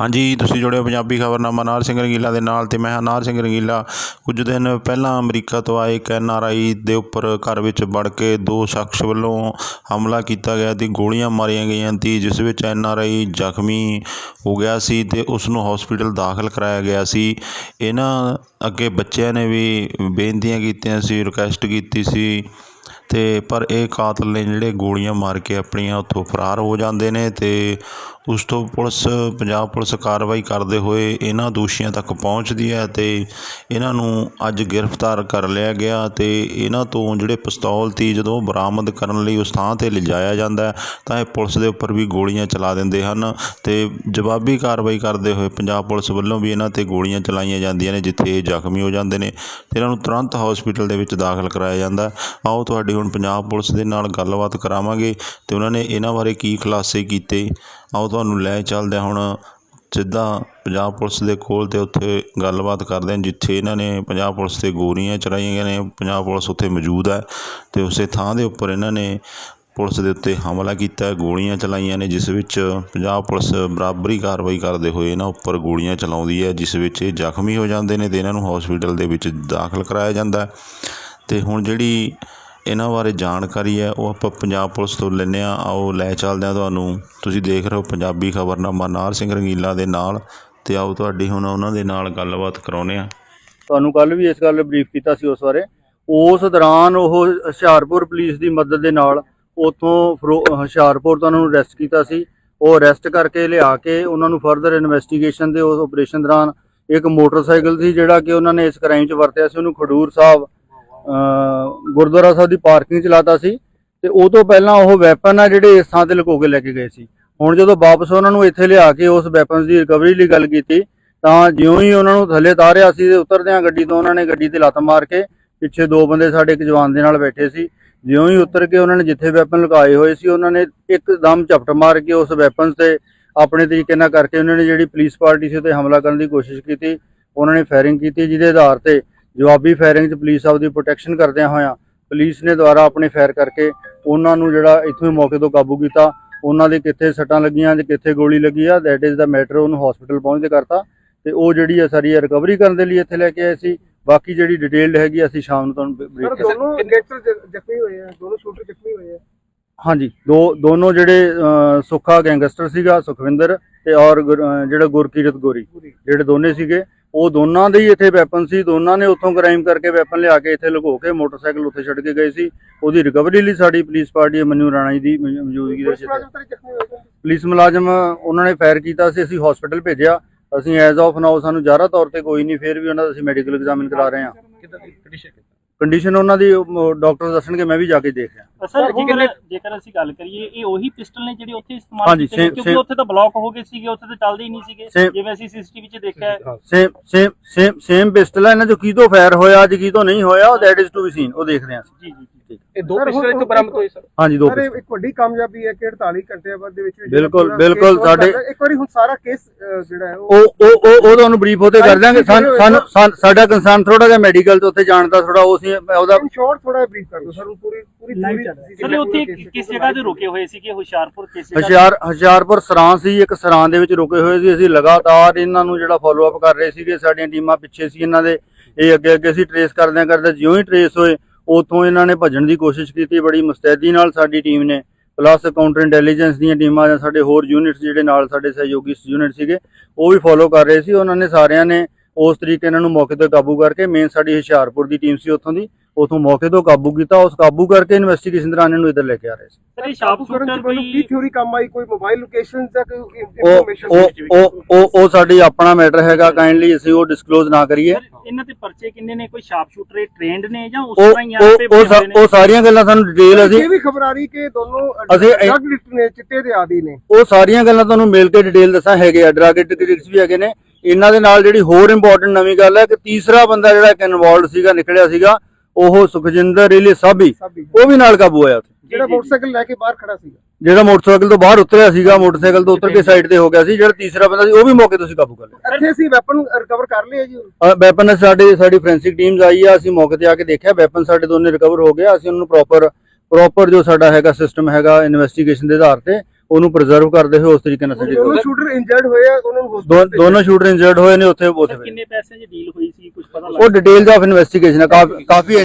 ਹਾਂਜੀ, ਤੁਸੀਂ ਜੁੜੇ ਹੋ ਪੰਜਾਬੀ ਖਬਰਨਾਮਾ ਨਾਰ ਸਿੰਘ ਰੰਗੀਲਾ ਦੇ ਨਾਲ ਅਤੇ ਮੈਂ ਹਾਂ ਸਿੰਘ ਰੰਗੀਲਾ। ਕੁਝ ਦਿਨ ਪਹਿਲਾਂ ਅਮਰੀਕਾ ਤੋਂ ਆਏ ਇੱਕ ਐਨ ਆਰ ਆਈ ਦੇ ਉੱਪਰ ਘਰ ਵਿੱਚ ਵੜ ਕੇ ਦੋ ਸ਼ਖਸ ਵੱਲੋਂ ਹਮਲਾ ਕੀਤਾ ਗਿਆ ਤੇ ਗੋਲੀਆਂ ਮਾਰੀਆਂ ਗਈਆਂ ਸੀ, ਜਿਸ ਵਿੱਚ ਐਨ ਆਰ ਆਈ ਜ਼ਖਮੀ ਹੋ ਗਿਆ ਸੀ ਤੇ ਉਸ ਨੂੰ ਹਸਪੀਟਲ ਦਾਖਲ ਕਰਾਇਆ ਗਿਆ ਸੀ। ਇਹਨਾਂ ਅੱਗੇ ਬੱਚਿਆਂ ਨੇ ਵੀ ਬੇਨਤੀਆਂ ਕੀਤੀਆਂ ਸੀ, ਰਿਕੁਐਸਟ ਕੀਤੀ ਸੀ ਤੇ ਪਰ ਇਹ ਕਾਤਲ ਨੇ ਜਿਹੜੇ ਗੋਲੀਆਂ ਮਾਰ ਕੇ ਆਪਣੀਆਂ ਉੱਥੋਂ ਫਰਾਰ ਹੋ ਜਾਂਦੇ ਨੇ ਤੇ ਉਸ ਤੋਂ ਪੁਲਿਸ, ਪੰਜਾਬ ਪੁਲਿਸ ਕਾਰਵਾਈ ਕਰਦੇ ਹੋਏ ਇਹਨਾਂ ਦੋਸ਼ੀਆਂ ਤੱਕ ਪਹੁੰਚਦੀ ਹੈ ਅਤੇ ਇਹਨਾਂ ਨੂੰ ਅੱਜ ਗ੍ਰਿਫਤਾਰ ਕਰ ਲਿਆ ਗਿਆ ਅਤੇ ਇਹਨਾਂ ਤੋਂ ਜਿਹੜੇ ਪਿਸਤੌਲ ਤੀ ਜਦੋਂ ਬਰਾਮਦ ਕਰਨ ਲਈ ਉਸ ਥਾਂ ਤੇ ਲਿਜਾਇਆ ਜਾਂਦਾ ਤਾਂ ਇਹ ਪੁਲਿਸ ਦੇ ਉੱਪਰ ਵੀ ਗੋਲੀਆਂ ਚਲਾ ਦਿੰਦੇ ਹਨ ਤੇ ਜਵਾਬੀ ਕਾਰਵਾਈ ਕਰਦੇ ਹੋਏ ਪੰਜਾਬ ਪੁਲਿਸ ਵੱਲੋਂ ਵੀ ਇਹਨਾਂ ਤੇ ਗੋਲੀਆਂ ਚਲਾਈਆਂ ਜਾਂਦੀਆਂ ਨੇ ਜਿੱਥੇ ਇਹ ਜ਼ਖਮੀ ਹੋ ਜਾਂਦੇ ਨੇ ਤੇ ਇਹਨਾਂ ਨੂੰ ਤੁਰੰਤ ਹਸਪੀਟਲ ਦੇ ਵਿੱਚ ਦਾਖਲ ਕਰਾਇਆ ਜਾਂਦਾ ਆਓ ਤੁਹਾਡੀ ਹੁਣ ਪੰਜਾਬ ਪੁਲਿਸ ਦੇ ਨਾਲ ਗੱਲਬਾਤ ਕਰਾਵਾਂਗੇ ਤੇ ਉਹਨਾਂ ਨੇ ਇਹਨਾਂ ਬਾਰੇ ਕੀ ਖੁਲਾਸੇ ਕੀਤੇ ਆਓ ਤੁਹਾਨੂੰ ਲੈ ਚੱਲਦੇ ਹੁਣ। ਸਿੱਧਾ ਪੰਜਾਬ ਪੁਲਿਸ ਦੇ ਕੋਲ ਤੇ ਉੱਥੇ ਗੱਲਬਾਤ ਕਰਦੇ ਹਨ ਜਿੱਥੇ ਇਹਨਾਂ ਨੇ ਪੰਜਾਬ ਪੁਲਿਸ ਤੇ ਗੋਲੀਆਂ ਚਲਾਈਆਂ ਗਈਆਂ ਨੇ, ਪੰਜਾਬ ਪੁਲਿਸ ਉੱਥੇ ਮੌਜੂਦ ਹੈ ਅਤੇ ਉਸੇ ਥਾਂ ਦੇ ਉੱਪਰ ਇਹਨਾਂ ਨੇ ਪੁਲਿਸ ਦੇ ਉੱਤੇ ਹਮਲਾ ਕੀਤਾ, ਗੋਲੀਆਂ ਚਲਾਈਆਂ ਨੇ, ਜਿਸ ਵਿੱਚ ਪੰਜਾਬ ਪੁਲਿਸ ਬਰਾਬਰੀ ਕਾਰਵਾਈ ਕਰਦੇ ਹੋਏ ਇਹਨਾਂ ਉੱਪਰ ਗੋਲੀਆਂ ਚਲਾਉਂਦੀ ਹੈ, ਜਿਸ ਵਿੱਚ ਇਹ ਜ਼ਖਮੀ ਹੋ ਜਾਂਦੇ ਨੇ ਅਤੇ ਇਹਨਾਂ ਨੂੰ ਹਸਪੀਟਲ ਦੇ ਵਿੱਚ ਦਾਖਲ ਕਰਾਇਆ ਜਾਂਦਾ ਅਤੇ ਹੁਣ ਜਿਹੜੀ ਇਹਨਾਂ ਬਾਰੇ ਜਾਣਕਾਰੀ ਹੈ, ਉਹ ਆਪਾਂ ਪੰਜਾਬ ਪੁਲਿਸ ਤੋਂ ਲੈਂਦੇ ਹਾਂ। ਆਓ, ਲੈ ਚੱਲਦੇ ਹਾਂ ਤੁਹਾਨੂੰ। ਤੁਸੀਂ ਦੇਖ ਰਹੇ ਹੋ ਪੰਜਾਬੀ ਖਬਰਨਾਮਾ ਨਾਰ ਸਿੰਘ ਰੰਗੀਲਾ ਦੇ ਨਾਲ। ਅਤੇ ਆਓ ਤੁਹਾਡੀ ਹੁਣ ਉਹਨਾਂ ਦੇ ਨਾਲ ਗੱਲਬਾਤ ਕਰਾਉਂਦੇ ਹਾਂ। ਤੁਹਾਨੂੰ ਕੱਲ ਵੀ ਇਸ ਗੱਲ ਬਰੀਫ ਕੀਤਾ ਸੀ ਉਸ ਬਾਰੇ। ਉਸ ਦੌਰਾਨ ਉਹ ਹੁਸ਼ਿਆਰਪੁਰ ਪੁਲਿਸ ਦੀ ਮਦਦ ਦੇ ਨਾਲ ਉਥੋਂ ਹੁਸ਼ਿਆਰਪੁਰ ਤੋਂ ਉਹਨਾਂ ਨੂੰ ਅਰੈਸਟ ਕੀਤਾ ਸੀ। ਉਹ ਅਰੈਸਟ ਕਰਕੇ ਲਿਆ ਕੇ ਉਹਨਾਂ ਨੂੰ ਫਰਦਰ ਇਨਵੈਸਟੀਗੇਸ਼ਨ ਦੇ ਉਸ ਆਪਰੇਸ਼ਨ ਦੌਰਾਨ ਇੱਕ ਮੋਟਰਸਾਈਕਲ ਸੀ ਜਿਹੜਾ ਕਿ ਉਹਨਾਂ ਨੇ ਇਸ ਕ੍ਰਾਈਮ 'ਚ ਵਰਤਿਆ ਸੀ। ਉਹਨੂੰ ਖਡੂਰ ਸਾਹਿਬ ਗੁਰਦੁਆਰਾ ਸਾਹਿਬ ਦੀ ਪਾਰਕਿੰਗ 'ਚ ਲਾਤਾ ਸੀ ਤੇ ਉਹ ਤੋਂ ਪਹਿਲਾਂ ਉਹ ਵੈਪਨ ਆ ਜਿਹੜੇ ਇਸ ਥਾਂ ਤੇ ਲੁਕੋ ਕੇ ਲੈ ਕੇ ਗਏ ਸੀ। ਹੁਣ ਜਦੋਂ ਵਾਪਸ ਉਹਨਾਂ ਨੂੰ ਇੱਥੇ ਲਿਆ ਕੇ ਉਸ ਵੈਪਨਸ ਦੀ ਰਿਕਵਰੀ ਲਈ ਗੱਲ ਕੀਤੀ, ਤਾਂ ਜਿਉਂ ਹੀ ਉਹਨਾਂ ਨੂੰ ਥੱਲੇ ਤਾਰਿਆ ਸੀ ਤੇ ਉਤਰਦਿਆਂ ਗੱਡੀ ਤੋਂ ਉਹਨਾਂ ਨੇ ਗੱਡੀ ਤੇ ਲੱਤ ਮਾਰ ਕੇ ਪਿੱਛੇ ਦੋ ਬੰਦੇ ਸਾਡੇ ਇੱਕ ਜਵਾਨ ਦੇ ਨਾਲ ਬੈਠੇ ਸੀ। ਜਿਉਂ ਹੀ ਉਤਰ ਕੇ ਉਹਨਾਂ ਨੇ ਜਿੱਥੇ ਵੈਪਨ ਲੁਕਾਏ ਹੋਏ ਸੀ, ਉਹਨਾਂ ਨੇ ਇੱਕਦਮ ਝਪਟ ਮਾਰ ਕੇ ਉਸ ਵੈਪਨਸ ਤੇ ਆਪਣੇ ਤਰੀਕੇ ਨਾਲ ਕਰਕੇ ਉਹਨਾਂ ਨੇ ਜਿਹੜੀ ਪੁਲਿਸ ਪਾਰਟੀ ਸੀ ਤੇ ਹਮਲਾ ਕਰਨ ਦੀ ਕੋਸ਼ਿਸ਼ ਕੀਤੀ। ਉਹਨਾਂ ਨੇ ਫਾਇਰਿੰਗ ਕੀਤੀ, ਜਿਹਦੇ ਆਧਾਰ ਤੇ ਜਵਾਬੀ ਫਾਇਰਿੰਗ 'ਚ ਪੁਲਿਸ ਆਪਦੀ ਪ੍ਰੋਟੈਕਸ਼ਨ ਕਰਦਿਆਂ ਹੋਇਆਂ ਪੁਲਿਸ ਨੇ ਦੁਆਰਾ ਆਪਣੇ ਫਾਇਰ ਕਰਕੇ ਉਹਨਾਂ ਨੂੰ ਜਿਹੜਾ ਇੱਥੋਂ ਹੀ ਮੌਕੇ ਤੋਂ ਕਾਬੂ ਕੀਤਾ। ਉਹਨਾਂ ਦੇ ਕਿੱਥੇ ਸੱਟਾਂ ਲੱਗੀਆਂ ਤੇ ਕਿੱਥੇ ਗੋਲੀ ਲੱਗੀ ਆ ਦੈਟ ਇਜ਼ ਦਾ ਮੈਟਰ ਉਹਨੂੰ ਹਸਪੀਟਲ ਪਹੁੰਚਦੇ ਕਰਤਾ। ਤੇ ਉਹ ਜਿਹੜੀ ਆ ਸਾਰੀ ਰਿਕਵਰੀ ਕਰਨ ਦੇ ਲਈ ਇੱਥੇ ਲੈ ਕੇ ਆਏ ਸੀ। ਬਾਕੀ ਜਿਹੜੀ ਡਿਟੇਲਡ ਹੈਗੀ ਅਸੀਂ ਸ਼ਾਮ ਨੂੰ ਤੁਹਾਨੂੰ ਸਰ ਬਰੀਫ ਦੋਨੋਂ ਗੈਂਗਸਟਰ ਜ਼ਖਮੀ ਹੋਏ ਆ ਦੋਨੋਂ ਸ਼ੂਟਰ ਜ਼ਖਮੀ ਹੋਏ ਆ। ਹਾਂਜੀ ਦੋ ਦੋਨੋਂ ਜਿਹੜੇ ਸੁੱਖਾ ਗੈਂਗਸਟਰ ਸੀਗਾ ਸੁਖਵਿੰਦਰ ਤੇ ਔਰ ਜਿਹੜਾ ਗੁਰਕੀਰਤ ਗੋਰੀ। ਜਿਹੜੇ ਦੋਨੇ ਸੀਗੇ। ਉਹ ਦੋਨਾਂ ਦੇ ਹੀ ਇੱਥੇ ਵੈਪਨ ਸੀ ਦੋਨਾਂ ਨੇ ਉੱਥੋਂ ਕ੍ਰਾਈਮ ਕਰਕੇ ਵੈਪਨ ਲਿਆ ਕੇ ਇੱਥੇ ਲੁਕੋ ਕੇ ਮੋਟਰਸਾਈਕਲ ਉੱਥੇ ਛੱਡ ਕੇ ਗਏ ਸੀ। ਉਹਦੀ ਰਿਕਵਰੀ ਲਈ ਸਾਡੀ ਪੁਲਿਸ ਪਾਰਟੀ ਮਨੂ ਰਾਣਾ ਜੀ ਦੀ ਮੌਜੂਦਗੀ ਦੇ ਪੁਲਿਸ ਵਿੱਚ? ਪੁਲਿਸ ਮੁਲਾਜ਼ਮ ਉਹਨਾਂ ਨੇ ਫਾਇਰ ਕੀਤਾ ਸੀ ਅਸੀਂ ਹਸਪੀਟਲ ਭੇਜਿਆ। ਅਸੀਂ ਐਜ਼ ਆਫ ਨਾਓ ਸਾਨੂੰ ਜ਼ਿਆਦਾ ਤੌਰ ਤੇ ਕੋਈ ਨਹੀਂ ਫਿਰ ਵੀ ਉਹਨਾਂ ਦਾ ਅਸੀਂ ਮੈਡੀਕਲ ਐਗਜ਼ਾਮਿਨ ਕਰਾ ਰਹੇ ਹਾਂ। ਕੰਡੀਸ਼ਨ ਉਹਨਾਂ ਦੀ ਡਾਕਟਰ ਦੱਸਣਗੇ ਮੈਂ ਵੀ ਜਾ ਕੇ ਦੇਖ ਰਿਹਾ ਸਰ ਜੇਕਰ ਜੇਕਰ ਅਸੀਂ ਗੱਲ ਕਰੀਏ ਇਹ ਉਹੀ ਪਿਸਟਲ ਨੇ ਜਿਹੜੇ ਉੱਥੇ ਇਸਤੇਮਾਲ ਕੀਤੇ ਕਿਉਂਕਿ ਉੱਥੇ ਤਾਂ ਬਲੌਕ ਹੋ ਗਏ ਸੀਗੇ ਉੱਥੇ ਤਾਂ ਚੱਲਦੇ ਹੀ ਨਹੀਂ ਸੀਗੇ ਜਿਵੇਂ ਅਸੀਂ ਸੀਸੀਟੀਵੀ 'ਚ ਦੇਖਿਆ ਹੈ। Same same same same pistol ਹੈ ਇਹਨਾਂ ਚੋਂ ਕਿਤੋਂ ਫਾਇਰ ਹੋਇਆ ਅੱਜ ਕਿਤੋਂ ਨਹੀਂ ਹੋਇਆ ਉਹ that is to be seen ਉਹ ਦੇਖਦੇ ਹਾਂ ਅਸੀਂ। ਜੀ ਜੀ ਜੀ ਇਹ ਦੋ ਪਿਸਟਲ ਇੱਥੇ ਬਰਾਮਦ ਹੋਏ ਸਰ। ਹਾਂਜੀ ਦੋ ਸਰ ਇਹ ਇੱਕ ਵੱਡੀ ਕਾਮਯਾਬੀ ਹੈ ਕਿ 48 ਘੰਟਿਆਂ ਬਾਅਦ ਦੇ ਵਿੱਚ ਜਿਹੜਾ ਬਿਲਕੁਲ, ਪੂਰਾ ਬਿਲਕੁਲ, case solve ਸਾਡੇ-। ਇੱਕ ਵਾਰੀ ਹੁਣ ਸਾਰਾ ਕੇਸ ਜਿਹੜਾ ਹੈ ਉਹ ਉਹ ਉਹ ਉਹ ਉਹ ਤੁਹਾਨੂੰ ਬਰੀਫ ਹੋਤੇ ਕਰ ਦਿਆਂਗੇ। ਸਾਨੂੰ ਸਾਨੂੰ- ਸਾਨੂੰ- ਸਾਡਾ ਕੰਸਰਨ ਥੋੜਾ ਜਿਹਾ ਮੈਡੀਕਲ ਤੇ ਉੱਥੇ ਜਾਣ ਦਾ ਥੋੜਾ ਉਹ ਸੀ ਉਹਦਾ ਸ਼ਾਰਟ ਥੋੜਾ ਬਰੀਫ ਕਰ ਦਿਓ। ਸਰ ਹੁਣ ਪੂਰੀ ਪੂਰੀ ਸਰ ਇਹ ਉੱਥੇ ਕਿਸ ਜਗ੍ਹਾ ਤੇ ਰੁਕੇ ਹੋਏ ਸੀਗੇ ਹੁਸ਼ਿਆਰਪੁਰ ਕਿਸ ਜਗ੍ਹਾ ਤੇ? ਹੁਸ਼ਿਆਰ ਹੁਸ਼ਿਆਰਪੁਰ ਸਰਾਂ ਸੀ ਇੱਕ ਸਰਾਂ ਦੇ ਵਿੱਚ ਰੁਕੇ ਹੋਏ ਸੀ। ਅਸੀਂ ਲਗਾਤਾਰ ਇਹਨਾਂ ਨੂੰ ਜਿਹੜਾ ਫਾਲੋ ਅਪ ਕਰ ਰਹੇ ਸੀਗੇ। ਸਾਡੀਆਂ ਟੀਮਾਂ ਪਿੱਛੇ ਸੀ ਇਹਨਾਂ ਦੇ। ਇਹ ਅੱਗੇ ਅੱਗੇ ਅਸੀਂ ਟਰੇਸ ਕਰਦਿਆਂ ਕਰਦੇ ਜਿਉਂ ਹੀ ਟਰੇਸ ਹੋਏ ਉਥੋਂ ਇਹਨਾਂ ਨੇ ਭੱਜਣ ਦੀ ਕੋਸ਼ਿਸ਼ ਕੀਤੀ, ਬੜੀ ਮੁਸਤੈਦੀ ਨਾਲ ਸਾਡੀ ਟੀਮ ਨੇ ਪਲੱਸ ਕਾਊਂਟਰ ਇੰਟੈਲੀਜੈਂਸ ਦੀਆਂ ਟੀਮਾਂ ਜਾਂ ਸਾਡੇ ਹੋਰ ਯੂਨਿਟਸ ਜਿਹੜੇ ਨਾਲ ਸਾਡੇ ਸਹਿਯੋਗੀ ਯੂਨਿਟ ਸੀਗੇ, ਉਹ ਵੀ ਫੋਲੋ ਕਰ ਰਹੇ ਸੀ। ਉਹਨਾਂ ਨੇ ਸਾਰਿਆਂ ਨੇ ਉਸ ਤਰੀਕੇ ਇਹਨਾਂ ਨੂੰ ਮੌਕੇ ਤੇ ਕਾਬੂ ਕਰਕੇ ਮੇਨ ਸਾਡੀ ਹੁਸ਼ਿਆਰਪੁਰ ਦੀ ਟੀਮ ਸੀ ਉੱਥੋਂ ਦੀ। ਉਥੋਂ ਮੌਕੇ ਤੋਂ ਕਾਬੂ ਕੀਤਾ ਉਸ ਕਾਬੂ ਕਰਕੇ ਇਨਵੈਸਟੀਗੇਸ਼ਨ ਦੌਰਾਨ ਇਹਨੂੰ ਇੱਧਰ ਲੈ ਕੇ ਆ ਰਹੇ ਸੀ। ਸਰ ਇਹ ਸ਼ਾਪ ਕਰਨ ਸ਼ੂਟਰ ਚ ਮੈਨੂੰ ਕੀ ਥਿਉਰੀ ਕੰਮ ਆਈ? ਕੋਈ ਮੋਬਾਈਲ ਲੋਕੇਸ਼ਨ ਜਾਂ ਕੋਈ ਉਹ ਇਨਫੋਰਮੇਸ਼ਨ ਉਹ ਉਹ ਉਹ ਸਾਡੀ ਆਪਣਾ ਮੈਟਰ ਹੈਗਾ ਕਾਈਂਡਲੀ ਅਸੀਂ ਉਹ ਡਿਸਕਲੋਜ਼ ਨਾ ਕਰੀਏ। ਇਹਨਾਂ ਤੇ ਪਰਚੇ ਕਿੰਨੇ ਨੇ? ਕੋਈ ਸ਼ਾਪ ਸ਼ੂਟਰ ਇਹ ਟ੍ਰੇਨਡ ਨੇ ਜਾਂ ਉਸ ਤਰ੍ਹਾਂ ਹੀ ਆਪੇ ਉਹ ਉਹ ਸਾ- ਉਹ ਸਾਰੀਆਂ ਗੱਲਾਂ ਸਾਨੂੰ ਡਿਟੇਲ ਅਸੀਂ ਇਹ ਵੀ ਖਬਰ ਆ ਰਹੀ ਕਿ ਦੋਨੋਂ ਅਸੀਂ- ਡਰਗ ਲਿਫਟ ਨੇ ਚਿੱਟੇ ਦੇ ਆਦੀ ਨੇ। ਉਹ ਸਾਰੀਆਂ ਗੱਲਾਂ ਤੁਹਾਨੂੰ ਮਿਲ ਕੇ ਡਿਟੇਲ ਦੱਸਾਂ ਹੈਗੇ ਆ ਡਰਗ ਟਿਕਟਸ ਵੀ ਹੈਗੇ ਨੇ। ਇਹਨਾਂ ਦੇ ਨਾਲ ਜਿਹੜੀ ਹੋਰ ਇੰਪੋਰਟੈਂਟ ਨਵੀਂ ਗੱਲ ਹੈ ਕਿ ਤੀਸਰਾ ਬੰਦਾ ਜਿਹੜਾ ਇਨਵੋਲਡ ਸੀਗਾ ਨਿਕਲਿਆ ਸੀਗਾ ਉਹ ਸੁਖਜਿੰਦਰ ਰੇਲੇ ਸਾਬੀ ਉਹ ਵੀ ਨਾਲ ਕਾਬੂ ਹੋਇਆ ਉੱਥੇ। ਜਿਹੜਾ ਮੋਟਰਸਾਈਕਲ ਲੈ ਕੇ ਬਾਹਰ ਖੜਾ ਸੀਗਾ। ਜਿਹੜਾ ਮੋਟਰਸਾਈਕਲ ਤੋਂ ਬਾਹਰ ਉਤਰਿਆ ਸੀਗਾ ਮੋਟਰਸਾਈਕਲ ਤੋਂ ਉਤਰ ਕੇ ਸਾਈਡ ਤੇ ਹੋ ਗਿਆ ਸੀ ਜਿਹੜਾ ਤੀਸਰਾ ਬੰਦਾ ਸੀ ਉਹ ਵੀ ਮੌਕੇ ਤੋਂ ਅਸੀਂ ਕਾਬੂ ਕਰ ਲਿਆ। ਇੱਥੇ ਅਸੀਂ ਵੈਪਨ ਰਿਕਵਰ ਕਰ ਲਿਆ ਜੀ ਵੈਪਨ ਸਾਡੇ ਸਾਡੀ ਫੋਰੈਂਸਿਕ ਟੀਮਸ ਆਈ ਆ ਅਸੀਂ ਮੌਕੇ ਤੇ ਆ ਕੇ ਦੇਖਿਆ ਵੈਪਨ ਸਾਡੇ ਦੋਨੇ ਰਿਕਵਰ ਹੋ ਗਿਆ ਅਸੀਂ ਉਹਨਾਂ ਨੂੰ ਪ੍ਰੋਪਰ ਪ੍ਰੋਪਰ ਜੋ ਸਾਡਾ ਹੈਗਾ ਸਿਸਟਮ ਹੈਗਾ ਇਨਵੈਸਟੀਗੇਸ਼ਨ ਦੇ ਆਧਾਰ ਤੇ ਉਹਨੂੰ ਪ੍ਰੀਜ਼ਰਵ ਕਰਦੇ ਹੋਏ ਉਸ ਤਰੀਕੇ ਨਾਲ ਸਾਡੀ ਦੋਨੋਂ ਸ਼ੂਟਰ ਇੰਜਰਡ ਹੋਏ ਆ ਉਹਨਾਂ ਨੂੰ ਦੋ- hospital ਦੋਨੋਂ ਸ਼ੂਟਰ ਇੰਜਰਡ ਹੋਏ ਨੇ ਉੱਥੇ ਉੱਥੇ ਕਿੰਨੇ ਪੈਸੇ ਦੀ ਡੀਲ ਹੋਈ ਸੀ? ਕੁਝ ਪਤਾ ਉਹ ਡਿਟੇਲਸ ਆਫ ਇਨਵੈਸਟੀਗੇਸ਼ਨ ਕਾਫੀ ਕਾਫੀ